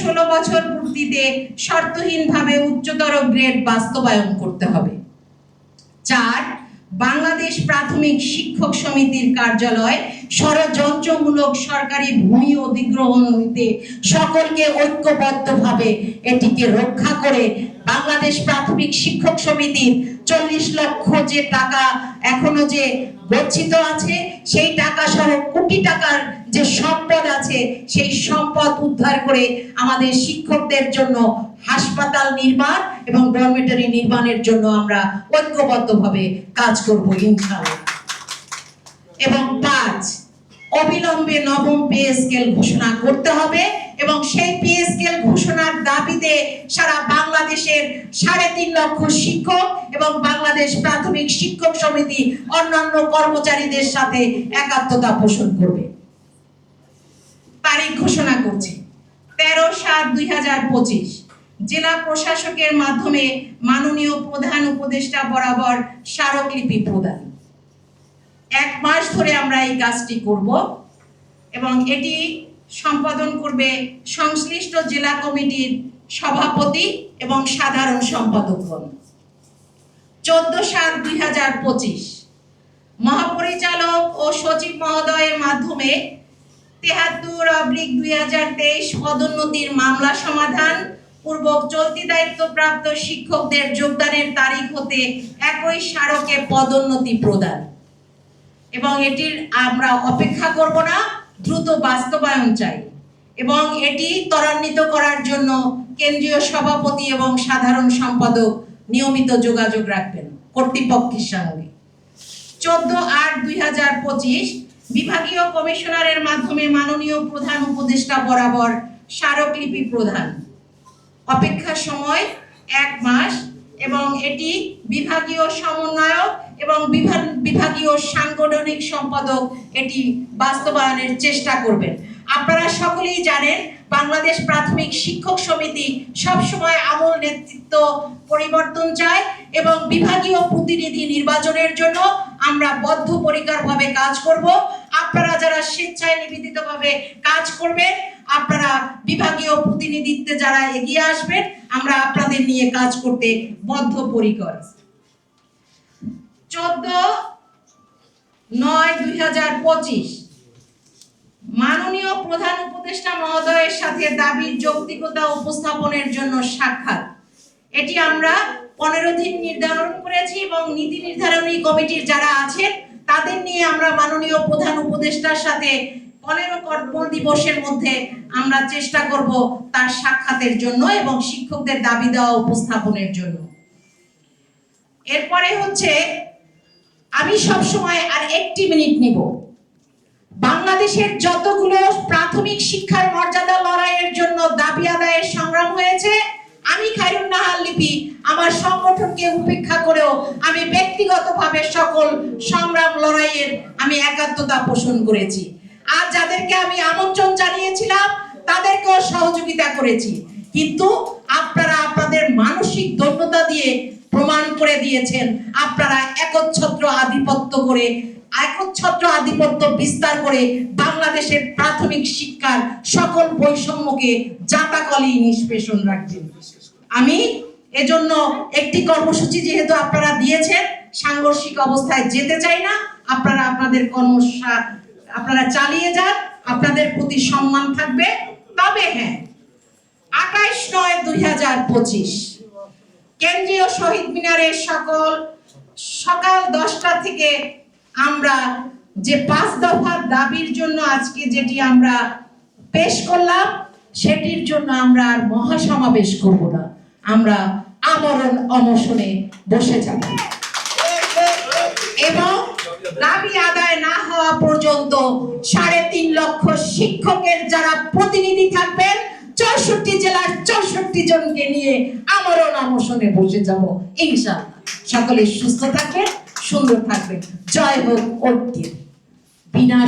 ষোলো বছর পূর্তিতে শর্তহীনভাবে উচ্চতর গ্রেড বাস্তবায়ন করতে হবে। চার, বাংলাদেশ প্রাথমিক শিক্ষক সমিতির কার্যালয় ষড়যন্ত্রমূলক সরকারি ভূমি অধিগ্রহণ হইতে সকলকে ঐক্যবদ্ধভাবে এটিকে রক্ষা করে বাংলাদেশ প্রাথমিক শিক্ষক সমিতির চল্লিশ লক্ষ যে টাকা এখনও যে গচ্ছিত আছে, সেই টাকা সহ কোটি টাকার যে সম্পদ আছে, সেই সম্পদ উদ্ধার করে আমাদের শিক্ষকদের জন্য হাসপাতাল নির্মাণ এবং ডরমেটরি নির্মাণের জন্য আমরা ঐক্যবদ্ধভাবে কাজ করব ইনশাআল্লাহ। এবং পাঁচ, অবিলম্বে নবম পে স্কেল ঘোষণা করতে হবে এবং সেই পে স্কেল ঘোষণার দাবিতে সারা বাংলাদেশের সাড়ে তিন লক্ষ শিক্ষক এবং বাংলাদেশ প্রাথমিক শিক্ষক সমিতি অন্যান্য কর্মচারীদের সাথে একাত্মতা পোষণ করবে। তারিখ ঘোষণা করছি। তেরো সাত দুই হাজার পঁচিশ। জেলা প্রশাসকের মাধ্যমে মাননীয় প্রধান উপদেষ্টা বরাবর স্মারকলিপি প্রদান। এক মাস ধরে আমরা এই কাজটি করব এবং এটি সম্পাদন করবে সংশ্লিষ্ট জেলা কমিটির সভাপতি এবং সাধারণ সম্পাদকগণ। চোদ্দ সাত দুই হাজার পঁচিশ। মহাপরিচালক ও সচিব মহোদয়ের মাধ্যমে তেহাত্তর অব্লিক দুই হাজার তেইশ পদোন্নতির মামলা সমাধান। পূর্বক চলতি দায়িত্বপ্রাপ্ত শিক্ষকদের যোগদানের তারিখ হতে একই স্মারকে পদোন্নতি প্রদান। এবং এটির আমরা অপেক্ষা করব না, দ্রুত বাস্তবায়ন চাই। এবং এটি ত্বরান্বিত করার জন্য কেন্দ্রীয় সভাপতি এবং সাধারণ সম্পাদক নিয়মিত যোগাযোগ রাখবেন কর্তৃপক্ষের সঙ্গে। চোদ্দ আট দুই হাজার পঁচিশ বিভাগীয় কমিশনারের মাধ্যমে মাননীয় প্রধান উপদেষ্টা বরাবর স্মারকলিপি প্রদান। অপেক্ষা সময় এক মাস এবং এটি বিভাগীয় সমন্বয়ক এবং বিভা- বিভাগীয় সাংগঠনিক সম্পাদক এটি বাস্তবায়নের চেষ্টা করবেন। আপনারা সকলেই জানেন, বাংলাদেশ প্রাথমিক শিক্ষক সমিতি সবসময় আমল নেতৃত্ব পরিবর্তন চায় এবং বিভাগীয় প্রতিনিধি নির্বাচনের জন্য আমরা বদ্ধপরিকরভাবে কাজ করব। আপনারা যারা স্বেচ্ছায় নিবেদিতভাবে কাজ করবেন, আপনারা বিভাগীয় প্রতিনিধিত্বে যারা এগিয়ে আসবেন, আমরা আপনাদের নিয়ে কাজ করতে বদ্ধপরিকর। চোদ্দ নয় দুই হাজার পঁচিশ। মাননীয় প্রধান উপদেষ্টা মহোদয়ের সাথে দাবির যৌক্তিকতা উপস্থাপনের জন্য সাক্ষাৎ। এটি আমরা পনেরো দিন নির্ধারণ করেছি এবং নীতি নির্ধারণী কমিটির যারা আছেন তাদের নিয়ে আমরা মাননীয় প্রধান উপদেষ্টার সাথে পনেরো কর্ম দিবসের মধ্যে আমরা চেষ্টা করব তার সাক্ষাতের জন্য এবং শিক্ষকদের দাবি দেওয়া উপস্থাপনের জন্য। এরপরে হচ্ছে, আমি সব সময় আর একটি মিনিট নিব। বাংলাদেশের যতগুলো প্রাথমিক শিক্ষার মর্যাদা লড়াইয়ের জন্য দাবি আদায়ের সংগ্রাম হয়েছে, আমি নাহার লিপি আমার সংগঠনকে উপেক্ষা করেও আমি ব্যক্তিগতভাবে আমি একাত্মতা পোষণ করেছি। আর যাদেরকে আমি আমন্ত্রণ জানিয়েছিলাম, তাদেরকেও সহযোগিতা করেছি। কিন্তু আপনারা আপনাদের মানসিক দৈন্যতা দিয়ে প্রমাণ করে দিয়েছেন। আপনারা একচ্ছত্র আধিপত্য করে, একচ্ছত্র আধিপত্য বিস্তার করে বাংলাদেশের প্রাথমিক শিক্ষার সকল বৈষম্যকে জাতাকলি নিষ্পেষণ রাখবেন আমি এজন্য একটি কর্মসূচি যেহেতু আপনারা দিয়েছেন, সাংঘর্ষিক অবস্থায় যেতে চাই না। আপনারা আপনাদের কর্মসা, আপনারা চালিয়ে যান, আপনাদের প্রতি সম্মান থাকবে, তবে হ্যাঁ আঠাইশ নয় দুই হাজার পঁচিশ, কেন্দ্রীয় শহীদ মিনারের সকল, সকাল দশটা থেকে আমরা যে পাঁচ দফার দাবির জন্য আজকে যেটি আমরা পেশ করলাম, সেটির জন্য আমরা আর মহাসমাবেশ করব না। আমরা আমরণ অনশনে বসে যাব দাবি আদায় না হওয়া পর্যন্ত সাড়ে তিন লক্ষ শিক্ষকের যারা প্রতিনিধি থাকবেন, চৌষট্টি জেলার চৌষট্টি জনকে নিয়ে আমারও অনশনে বসে যাব, ইনশাআল্লাহ। সকলে সুস্থ থাকবেন, সুন্দর থাকবে জয় হোক ঐক্যের বিনাশ